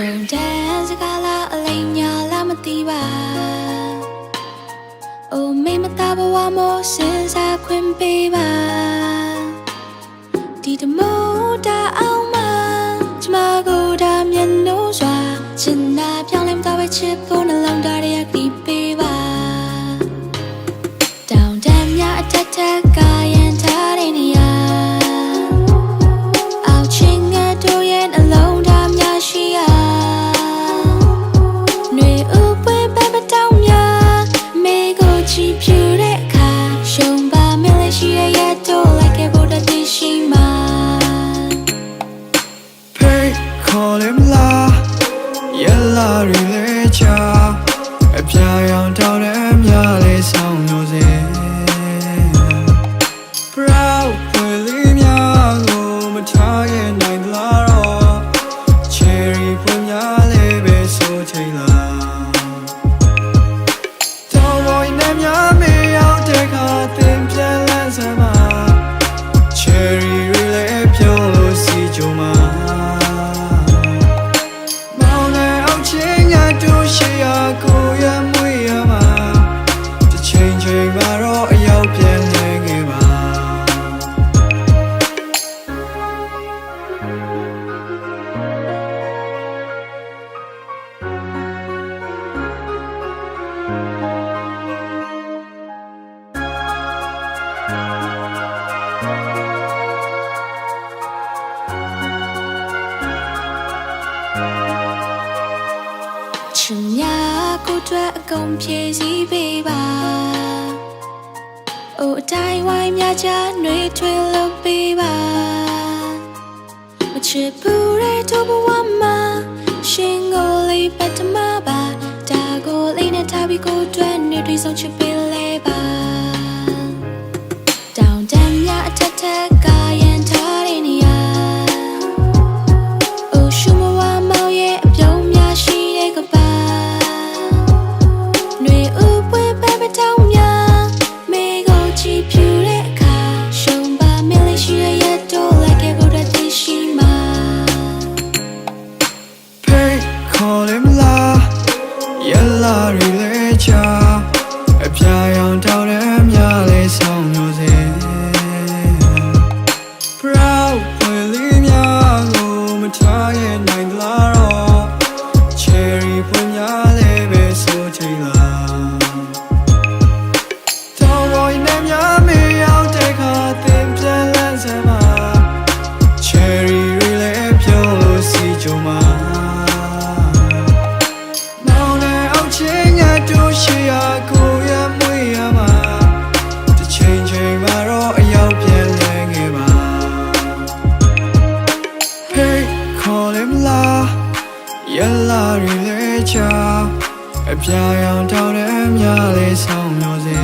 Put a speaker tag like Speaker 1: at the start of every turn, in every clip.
Speaker 1: ရှုံတန်းစကားလားအလိမ်ညာလားမသိပါအိုမေမသားဘဝမို့စဉ်းစားခွင့်ပေးပါဒီတမို့တာအောင်မကျမကိုဒါမျက်နှာစွာချင်နာပြောင်းလဲမတော့ပဲချစ်ဖို့
Speaker 2: call him la Yella relacha အပြာရောင်တောင်းတဲ့မြလေးဆောင်လို့စေ Proud ဖွယ်လေးများကိုမထားရဲ့နိုင်သလားတော့ Cherry ဖွယ်များလေးပဲဆိုချိန်လားတောင်းပေါ်နဲ့များမေးအောင်တဲ့ခါတင်ပြန်လန်းစမ်းမှာ Cherry တွေလည်းပြုံးလို့စီကြုံမှာမော အတွက်အကုန်
Speaker 1: ဖြည့်စည်းပေးပါအိုအတိုင်းဝိုင်းများချနှွေထွေးလို့ပေးပါမချစ်ဘူးတဲ့တို့ဘဝမှာရှင်ကိုလေးပတ်တမပါဒါကိုလေးနဲ့ထားပြီးကိုအတွက်နေတွေ့ဆုံးချစ်ပေးလဲပါ
Speaker 2: Hey, call him la Yella relacha အပြာရောင်တော Yella relacha အပြာရောင်တောင်းတဲ့မြလေးဆောင်လို့စေ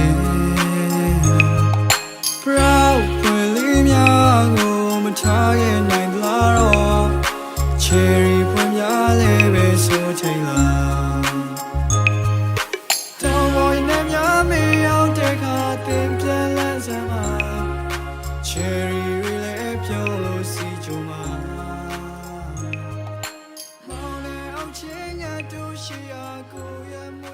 Speaker 2: Proud ဖွယ်လေးများကိုမထားရဲ့ ရှိရာကိုရမွေ